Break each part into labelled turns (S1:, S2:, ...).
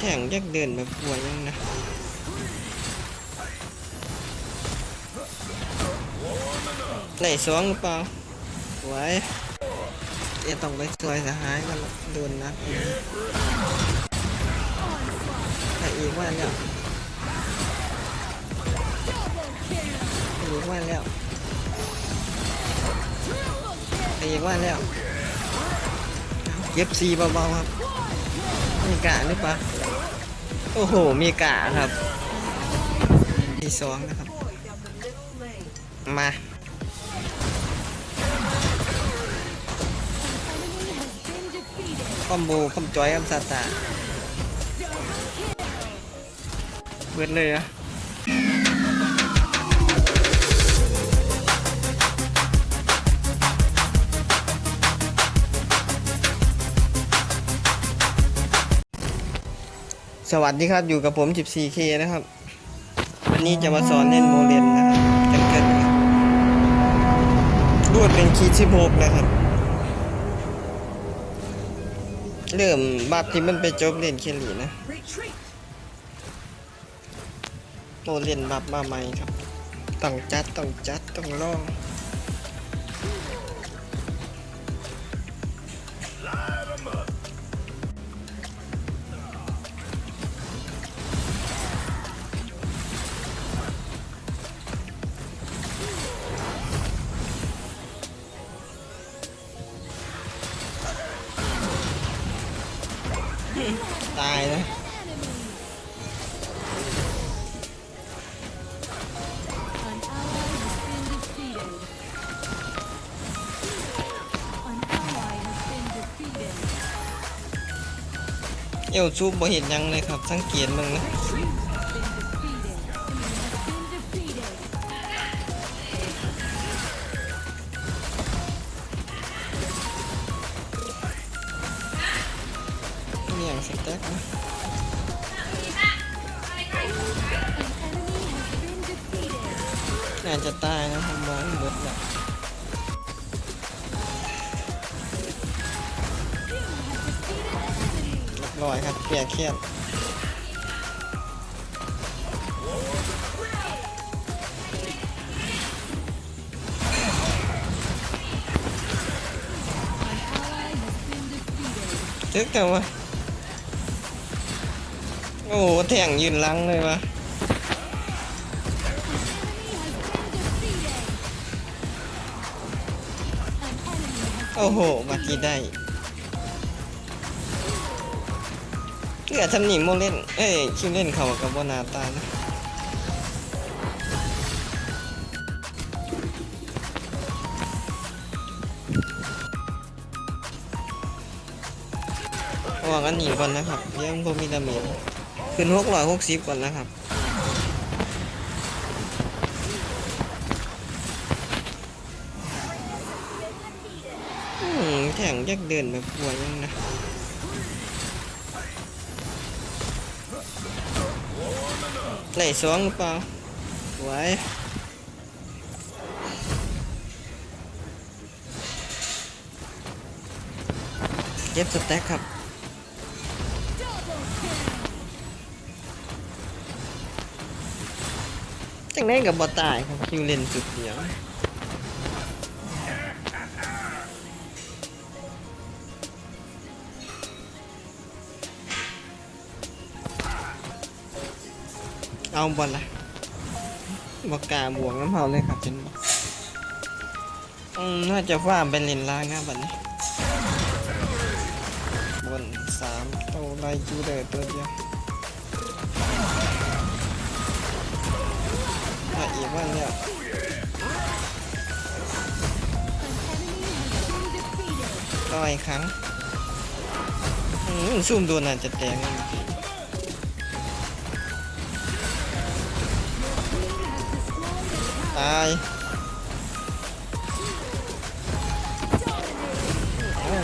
S1: แข่งแยกเดินแบบป่วยยังนะไหลสองหรือเปล่าไว้เอะต้องไปช่วยสหายกันโดนนักไปอีกว่าแล้วไปอีกว่าแล้วไปอีกว่าแล้วเย็บซีเบาๆครับ มีกะหรือเปล่าโอ้โห มีกะครับที่สองนะครับ มาคอมโบคอมจอยคอมซาตาเบิดเลยอะ สวัสดีครับอยู่กับผม 14K นะครับ วันนี้จะมาสอนเล่นโมเลนนะครับจังเกิลครับรวดเป็นคีย์16นะครับ เริ่มบัฟที่มันไปจบเล่นเคลลี่นะโตเลนบัฟมาใหม่ครับต้องจัดต้องจัดต้องลอ ตายนะ
S2: An ally has been defeated. An ally has been defeated.
S1: เอวซูบบ่เห็นหยังเลยครับ สังเกตมึงนะ จะตายนะผมว่าเบิดแล้วเรียบร้อยครับเกลียเครียดตึกแต่ว่าโอ้แทงยืนลังเลยวะ อ้โห มากีได้เกือทำหนีโมเล่น เอ้ย คิวเล่นเขากับบนาตานะวางอันหนีก่อนนะครับเดี๋ยังบ่มีดาเมจขึ้นหกร้อยหกสิบก่อนนะครับ ข่งยักเดินแบบป่วยยังนะไหลสองหรือเปล่าไว้เก็บสแต็กครับ จังได้กับบอตายครับคิวเล่นจุดเดียว เอาบอลละบอกกาบวกน้ำเผาเลยครับเป็นน่าจะฟ้าเป็นเลนล่างนะบัดนี้ บนสามเอาไล่จูเดอร์ตัวเดียวถ้าอีกวันเนี่ยต่อยครั้งอืมซุ่มโดนอาจจะแตก ตาย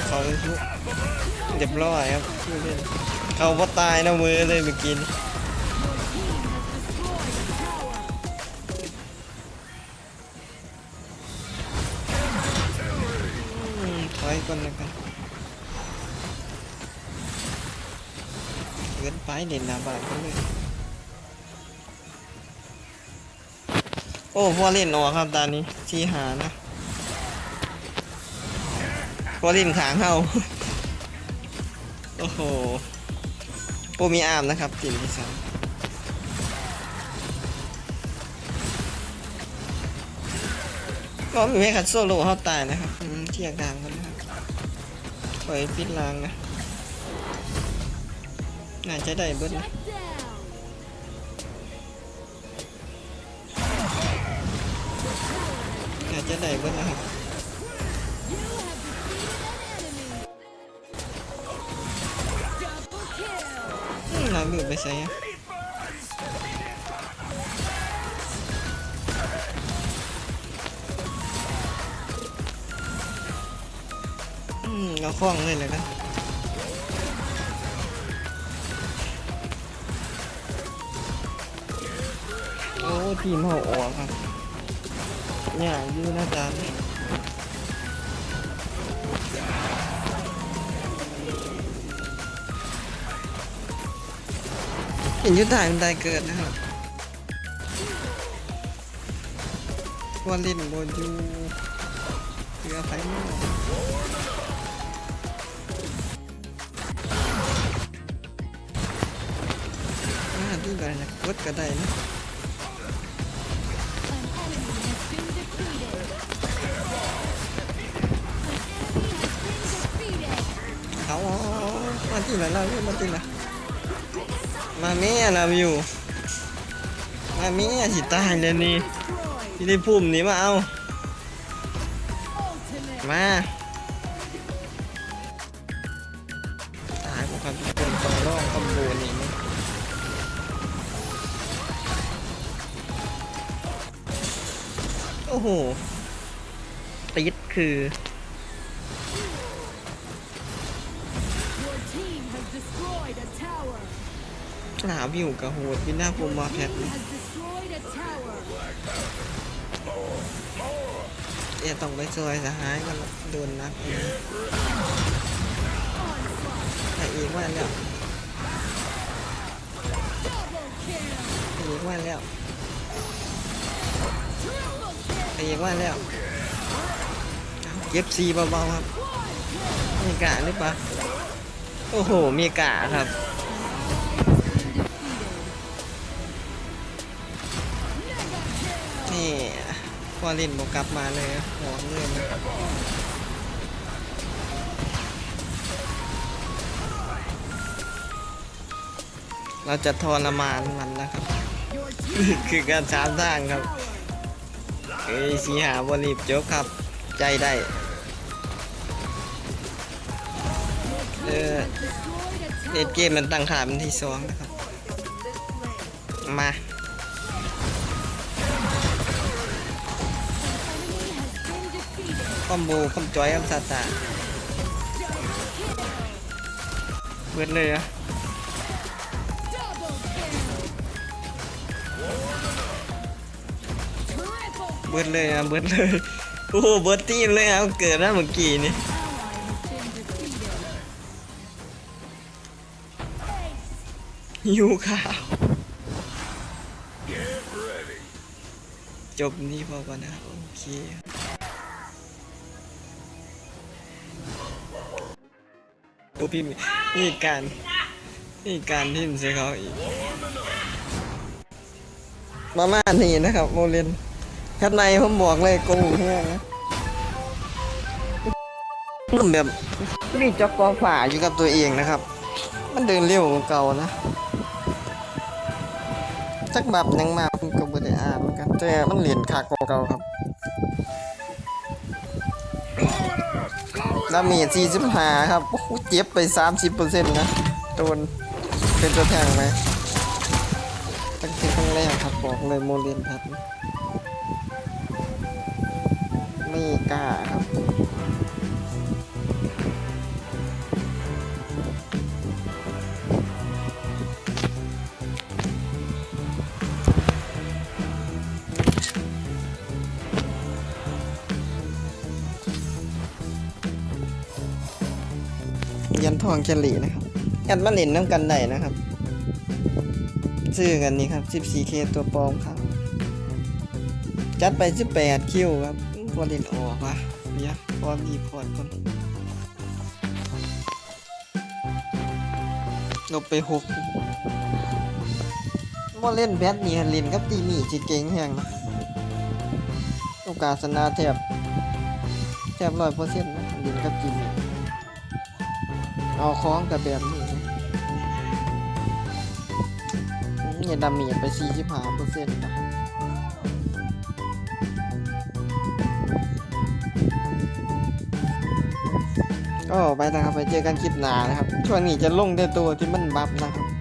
S1: เขาเลยชุเรียบร้อยครับเขาบ่ตายนะมือเลยเมื่อกี้นี้อืมถอยก่อนนะครับเกินไปเด่นหนาบานไปเลย อ้พอเล่นออกครับตอนนี้ที่หานะพอเล่นขางเฮาโอ้โหโอ้มีอาร์มนะครับติ่มที่สามก็มีแม่คัดโซโล่เข้าตายนะครับเทียกดังกันนะครับปล่อยปิดลางนะ น่าจะได้เบิดนะาจะได้เบิดนะครับ
S2: You have defeated an enemy. Double kill.
S1: อืมเบิวไปใส่อะอืมเราคล้องเลยเลยกันโอ้ทีมเขาออกครับ เนี่ยอยู่หน้าจานเห็นยุทธายมันได้เกิดนะครับวันเล่นบนยูเรือไฟมากอ่าที่ไหนนะกดก็ได้นะ
S2: has been defeated. An enemy has been defeated.
S1: เมาที่เราเรียกมาที่มาเมียสิตายเลยนี่ที่ได้พุ่มนี่มาเอา มา ตายพวกครับทุกคนต้องรองคอมโบนี่โอ้โหติดคือ
S2: destroyed a tower.
S1: หาวิวกับโหดวินาภูมิมาแพท
S2: Team has destroyed a tower.
S1: เอต้องไปซอยสหายกันโดนนักนี้
S2: Onslaught.
S1: ไปอีกว่าแล้ว
S2: Double kill.
S1: อีกว่าแล้ว
S2: Triple kill.
S1: อีกว่าแล้วเก็บซีเบาๆครับ
S2: Quad kill.
S1: มีกะหรือเปล่า โอ้โห มีกะครับ นี่พอล่นบกกลับมาเลยหอมเลยนเราจะทรมานมันนะครับ คือการสามทางครับเอ้ยสีหาบรีบจบครับ ใจได้ เออเล่น
S2: tower.
S1: เกมมันตั้งขาเป็นที่สองนะครับ มาคอมโบคอมจอยคอมซาตาเบิดเลยอะเบิดเลยอะเบิดเลย โอ้โหเบิดทีมเลยอะเกิดแล้เมื่อกี้นี่ ยูข่าว จบนี้พอก่อนนะครับโอเคโอ้พี่มีนี่การนี่การทิมใส่เขาอีก มาม่านี่นะครับโมเลนข้างในผมบอกเลยโกงแห้งนะรุ่นแบบรีจ็อกกอฝ่าอยู่กับตัวเองนะครับ มันเดินเร็วกว่าเก่านะจักบับยังมาผมก็บ่ได้อ่านเหมือนกันแต่มันเหรียญคากเก่าครับดาเมจ45ครับโอ้โหเจ็บไป 30%นะโดนเป็นตัวแทงไหมตั้งแต่ครั้งแรกครับบอกเลยโมเรียนพัดไม่กล้าครับ ทองเฉลี่นะครับแอดมาเล่นน้ำกันได้นะครับซื้อกันนี่ครับ 14k ตัวปลอมครับ จัดไป 18 คิวครับพอเล่นออกว่ะเดี๋ยพอรีพอร์ตคนลบไป6บ่เล่นแบทนี่เล่นกับตีมี่สิเก่งแฮงนะโอกาสชนะแทบแทบ100%นะเล่นกับตีมี่ เอาค้องกับแบบนี้นะเนี่ยดาเมจไป45%นะก็ไปนะครับไปเจอกันคลิปหน้านะครับ ช่วงนี้จะลงในตัวที่มันบัฟนะครับ